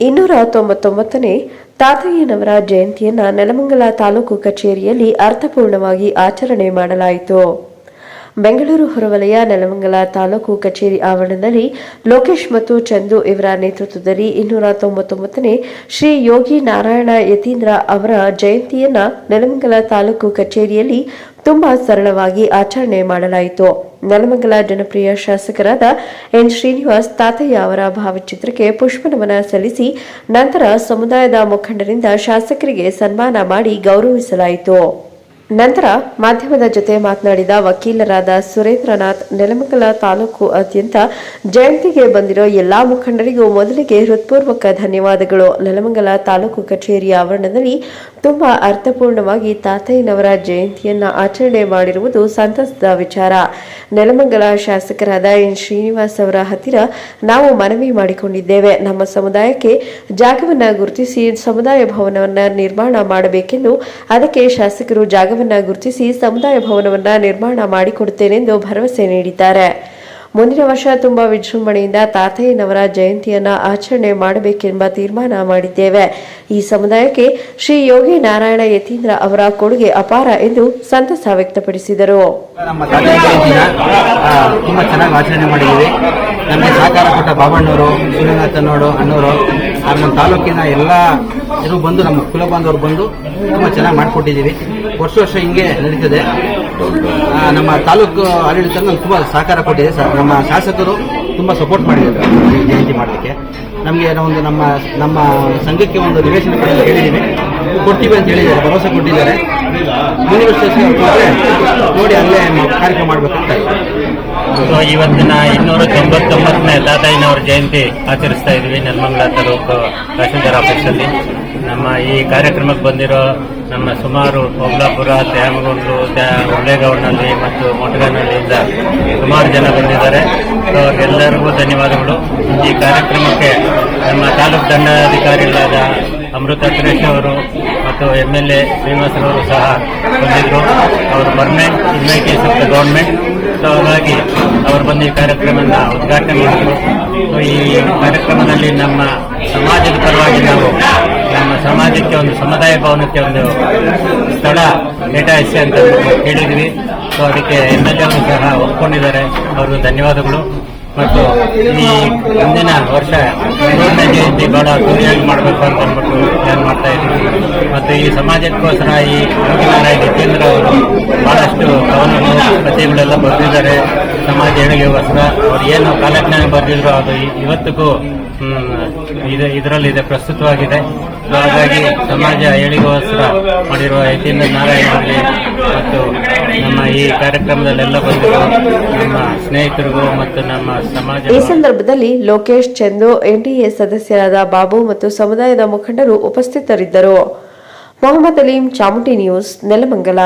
ಇನ್ನೂರ ತೊಂಬತ್ತೊಂಬತ್ತನೇ ತಾತಯ್ಯನವರ ಜಯಂತಿಯನ್ನ ನೆಲಮಂಗಲ ತಾಲೂಕು ಕಚೇರಿಯಲ್ಲಿ ಅರ್ಥಪೂರ್ಣವಾಗಿ ಆಚರಣೆ ಮಾಡಲಾಯಿತು. ಬೆಂಗಳೂರು ಹೊರವಲಯ ನೆಲಮಂಗಲ ತಾಲೂಕು ಕಚೇರಿ ಆವರಣದಲ್ಲಿ ಲೋಕೇಶ್ ಮತ್ತು ಚಂದು ಇವರ ನೇತೃತ್ವದಲ್ಲಿ ಇನ್ನೂರ ತೊಂಬತ್ತೊಂಬತ್ತನೇ ಶ್ರೀ ಯೋಗಿ ನಾರಾಯಣ ಯತೀಂದ್ರ ಅವರ ಜಯಂತಿಯನ್ನ ನೆಲಮಂಗಲ ತಾಲೂಕು ಕಚೇರಿಯಲ್ಲಿ ತುಂಬಾ ಸರಳವಾಗಿ ಆಚರಣೆ ಮಾಡಲಾಯಿತು. ನೆಲಮಂಗಲ ಜನಪ್ರಿಯ ಶಾಸಕರಾದ ಎನ್ ಶ್ರೀನಿವಾಸ್ ತಾತಯ್ಯ ಅವರ ಭಾವಚಿತ್ರಕ್ಕೆ ಪುಷ್ಪನಮನ ಸಲ್ಲಿಸಿ ನಂತರ ಸಮುದಾಯದ ಮುಖಂಡರಿಂದ ಶಾಸಕರಿಗೆ ಸನ್ಮಾನ ಮಾಡಿ ಗೌರವಿಸಲಾಯಿತು. ನಂತರ ಮಾಧ್ಯಮದ ಜೊತೆ ಮಾತನಾಡಿದ ವಕೀಲರಾದ ಸುರೇಂದ್ರನಾಥ್, ನೆಲಮಂಗಲ ತಾಲೂಕು ಅತ್ಯಂತ ಜಯಂತಿಗೆ ಬಂದಿರೋ ಎಲ್ಲಾ ಮುಖಂಡರಿಗೂ ಮೊದಲಿಗೆ ಹೃತ್ಪೂರ್ವಕ ಧನ್ಯವಾದಗಳು. ನೆಲಮಂಗಲ ತಾಲೂಕು ಕಚೇರಿ ಆವರಣದಲ್ಲಿ ತುಂಬಾ ಅರ್ಥಪೂರ್ಣವಾಗಿ ತಾತಯ್ಯನವರ ಜಯಂತಿಯನ್ನ ಆಚರಣೆ ಮಾಡಿರುವುದು ಸಂತಸದ ವಿಚಾರ. ನೆಲಮಂಗಲ ಶಾಸಕರಾದ ಎನ್ ಶ್ರೀನಿವಾಸ್ ಅವರ ಹತ್ತಿರ ನಾವು ಮನವಿ ಮಾಡಿಕೊಂಡಿದ್ದೇವೆ. ನಮ್ಮ ಸಮುದಾಯಕ್ಕೆ ಜಾಗವನ್ನ ಗುರುತಿಸಿ ಸಮುದಾಯ ಭವನವನ್ನ ನಿರ್ಮಾಣ ಮಾಡಬೇಕೆಂದು ಅದಕ್ಕೆ ಶಾಸಕರು ಜಾಗವನ್ನ ಗುರುತಿಸಿ ಸಮುದಾಯ ಭವನವನ್ನ ನಿರ್ಮಾಣ ಮಾಡಿಕೊಡುತ್ತೇನೆಂದು ಭರವಸೆ ನೀಡಿದ್ದಾರೆ. ಮುಂದಿನ ವರ್ಷ ತುಂಬಾ ವಿಜೃಂಭಣೆಯಿಂದ ತಾತಯ್ಯನವರ ಜಯಂತಿಯನ್ನ ಆಚರಣೆ ಮಾಡಬೇಕೆಂಬ ತೀರ್ಮಾನ ಮಾಡಿದ್ದೇವೆ. ಈ ಸಮುದಾಯಕ್ಕೆ ಶ್ರೀ ಯೋಗಿ ನಾರಾಯಣ ಯತೀಂದ್ರ ಅವರ ಕೊಡುಗೆ ಅಪಾರ ಎಂದು ಸಂತಸ ವ್ಯಕ್ತಪಡಿಸಿದರು. ನಮ್ಮ ನಮಗೆ ಸಹಕಾರ ಕೊಟ್ಟ ಬಾಬಣ್ಣವರು ಅನ್ನೋರು ಅಣ್ಣವರು ನಮ್ಮ ತಾಲೂಕಿನ ಎಲ್ಲ ಇವರು ಬಂದು ನಮ್ಮ ಕುಲ ಬಾಂಧವರು ಬಂದು ತುಂಬ ಚೆನ್ನಾಗಿ ಮಾಡಿಕೊಟ್ಟಿದ್ದೀವಿ ವರ್ಷ ವರ್ಷ ಹಿಂಗೆ ನಡೀತದೆ. ನಮ್ಮ ತಾಲೂಕು ಆಡಳಿತ ನಮ್ಗೆ ತುಂಬ ಸಹಕಾರ ಕೊಟ್ಟಿದೆ. ಸರ್ ನಮ್ಮ ಶಾಸಕರು ತುಂಬ ಸಪೋರ್ಟ್ ಮಾಡಿದ್ದಾರೆ ಜಯಂತಿ ಮಾಡಲಿಕ್ಕೆ. ನಮಗೆ ಒಂದು ನಮ್ಮ ನಮ್ಮ ಸಂಘಕ್ಕೆ ಒಂದು ನಿವೇಶನ ಹೇಳಿದ್ದೀವಿ ಕೊಡ್ತೀವಿ ಅಂತ ಹೇಳಿದ್ದಾರೆ, ಭರವಸೆ ಕೊಟ್ಟಿದ್ದಾರೆ. ನೋಡಿ ಅಲ್ಲೇ ಕಾರ್ಯಕ್ರಮ ಮಾಡಬೇಕಂತ ಸೊ ಇವತ್ತಿನ ಇನ್ನೂರ ತೊಂಬತ್ತೊಂಬತ್ತನೇ ತಾತಯ್ಯನವರ ಜಯಂತಿ ಆಚರಿಸ್ತಾ ಇದ್ವಿ ನೆಲಮಂಗಲ ತಾಲೂಕು ತಹಸೀಲ್ದಾರ್ ಆಫೀಸಲ್ಲಿ. ನಮ್ಮ ಈ ಕಾರ್ಯಕ್ರಮಕ್ಕೆ ಬಂದಿರೋ ನಮ್ಮ ಸುಮಾರು ಹೊಗ್ಲಾಪುರ, ತ್ಯಾಮಗೊಂಡು ಒಳ್ಳೆಗೌಡ್ನಲ್ಲಿ ಮತ್ತು ಮೊಟಗನಹಳ್ಳಿಯಿಂದ ಸುಮಾರು ಜನ ಬಂದಿದ್ದಾರೆ. ಸೊ ಅವ್ರಿಗೆಲ್ಲರಿಗೂ ಧನ್ಯವಾದಗಳು. ಈ ಕಾರ್ಯಕ್ರಮಕ್ಕೆ ನಮ್ಮ ತಾಲೂಕು ದಂಡಾಧಿಕಾರಿಗಳಾದ ಅಮೃತ ಸುರೇಶ್ ಅವರು ಮತ್ತು ಎಂ ಎಲ್ ಎ ಶ್ರೀನಿವಾಸರವರು ಸಹ ಬಂದಿದ್ದರು ಅವರು permanent invitees of the government so ಹಾಗಾಗಿ ಅವರು ಬಂದು ಈ ಕಾರ್ಯಕ್ರಮನ ಉದ್ಘಾಟನೆ ಮಾಡಿದರು. ಸೊ ಈ ಕಾರ್ಯಕ್ರಮದಲ್ಲಿ ನಮ್ಮ ಸಮಾಜದ ಪರವಾಗಿ ನಾವು ನಮ್ಮ ಸಮಾಜಕ್ಕೆ ಒಂದು ಸಮುದಾಯ ಭವನಕ್ಕೆ ಒಂದು ಸ್ಥಳ ಕೇಟಾಯಿಸಿ ಅಂತ ಹೇಳಿದ್ವಿ. ಸೊ ಅದಕ್ಕೆ ಎಂ ಎಲ್ ಸಹ ಒಪ್ಕೊಂಡಿದ್ದಾರೆ. ಅವ್ರಿಗೆ ಧನ್ಯವಾದಗಳು. ಮತ್ತು ಈ ಮುಂದಿನ ವರ್ಷ ನೂರನೇ ಜಯಂತಿ ಬಹಳ ಅದ್ದೂರಿಯಾಗಿ ಮಾಡಬೇಕು ಅಂತ ಅಂದ್ಬಿಟ್ಟು ಪ್ಲಾನ್ ಮಾಡ್ತಾ ಇದ್ದೀವಿ. ಮತ್ತು ಈ ಸಮಾಜಕ್ಕೋಸ್ಕರ ಈ ಯೋಗಿನಾರಾಯಣ ಜಿತೇಂದ್ರ ಅವರು ಬಹಳಷ್ಟು ಕವನಗಳು ಕಥೆಗಳೆಲ್ಲ ಬರೆದಿದ್ದಾರೆ. ಸಮಾಜ ಏಳಿಗೆಗೋಸ್ಕರ ಅವ್ರು ಏನು ಕಾಲಜ್ಞಾನ ಬರೆದಿದ್ರು ಅದು ಇವತ್ತಿಗೂ ಇದೆ ಇದರಲ್ಲಿದೆ, ಪ್ರಸ್ತುತವಾಗಿದೆ. ಹಾಗಾಗಿ ಸಮಾಜ ಏಳಿಗೆಗೋಸ್ಕರ ಮಾಡಿರುವ ಯತೀಂದ್ರ ನಾರಾಯಣ ಮತ್ತು ನಮ್ಮ ಈ ಕಾರ್ಯಕ್ರಮದಲ್ಲೆಲ್ಲ ಬಂದಿರುವ ನಮ್ಮ ಸ್ನೇಹಿತರಿಗೂ ಮತ್ತು ನಮ್ಮ ಸಮಾಜ ಈ ಸಂದರ್ಭದಲ್ಲಿ ಲೋಕೇಶ್ ಚಂದು, ಎನ್ಡಿಎ ಸದಸ್ಯರಾದ ಬಾಬು ಮತ್ತು ಸಮುದಾಯದ ಮುಖಂಡರು ಉಪಸ್ಥಿತರಿದ್ದರು. ಮೊಹಮ್ಮದ್ ಅಲೀಂ ಚಾಮುಂಡಿ ನ್ಯೂಸ್, ನೆಲಮಂಗಲ.